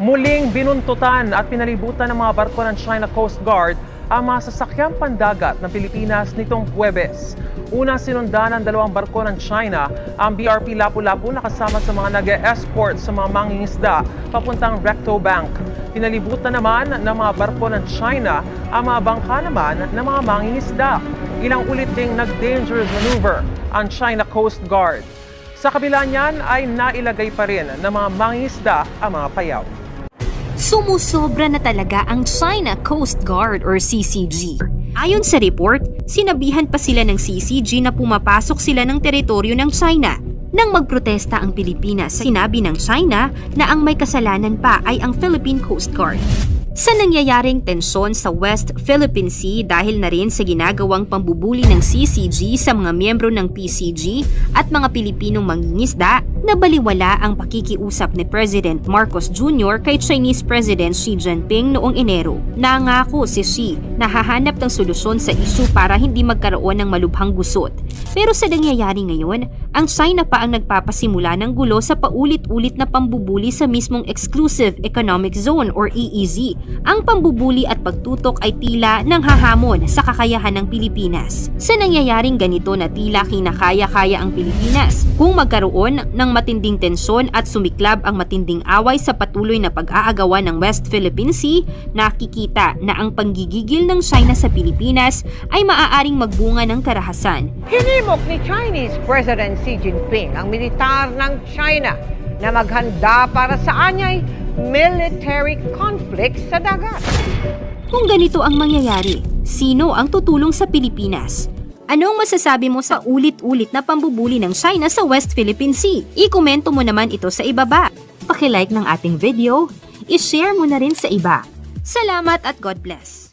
Muling binuntutan at pinalibutan ng mga barko ng China Coast Guard ang mga sasakyang pandagat ng Pilipinas nitong Huwebes. Una sinundan ng dalawang barko ng China ang BRP Lapu-Lapu na kasama sa mga nag-escort sa mga mangingisda papuntang Recto Bank. Pinalibutan naman ng mga barko ng China ang mga bangka naman ng mga mangingisda. Ilang ulit ding nag-dangerous maneuver ang China Coast Guard. Sa kabila niyan ay nailagay pa rin ng mga mangingisda ang mga payaw. Sumusobra na talaga ang China Coast Guard or CCG. Ayon sa report, sinabihan pa sila ng CCG na pumapasok sila ng teritoryo ng China. Nang magprotesta ang Pilipinas, sinabi ng China na ang may kasalanan pa ay ang Philippine Coast Guard. Sa nangyayaring tensyon sa West Philippine Sea dahil na rin sa ginagawang pambubuli ng CCG sa mga miyembro ng PCG at mga Pilipinong mangingisda, nabaliwala ang pakikiusap ni President Marcos Jr. kay Chinese President Xi Jinping noong Enero. Nangako si Xi na hahanap ng solusyon sa issue para hindi magkaroon ng malubhang gusot. Pero sa nangyayari ngayon, ang China pa ang nagpapasimula ng gulo sa paulit-ulit na pambubuli sa mismong Exclusive Economic Zone or EEZ. Ang pambubuli at pagtutok ay tila nang hahamon sa kakayahan ng Pilipinas. Sa nangyayaring ganito na tila kinakaya-kaya ang Pilipinas, kung magkaroon ng matinding tensyon at sumiklab ang matinding away sa patuloy na pag-aagawan ng West Philippine Sea, nakikita na ang panggigigil ng China sa Pilipinas ay maaaring magbunga ng karahasan. Hinimok ni Chinese President Xi Jinping ang militar ng China na maghanda para sa anyay military conflict sa dagat. Kung ganito ang mangyayari, sino ang tutulong sa Pilipinas? Anong masasabi mo sa ulit-ulit na pambubuli ng China sa West Philippine Sea? I-komento mo naman ito sa ibaba. Pakilike ng ating video, i-share mo na rin sa iba. Salamat at God bless!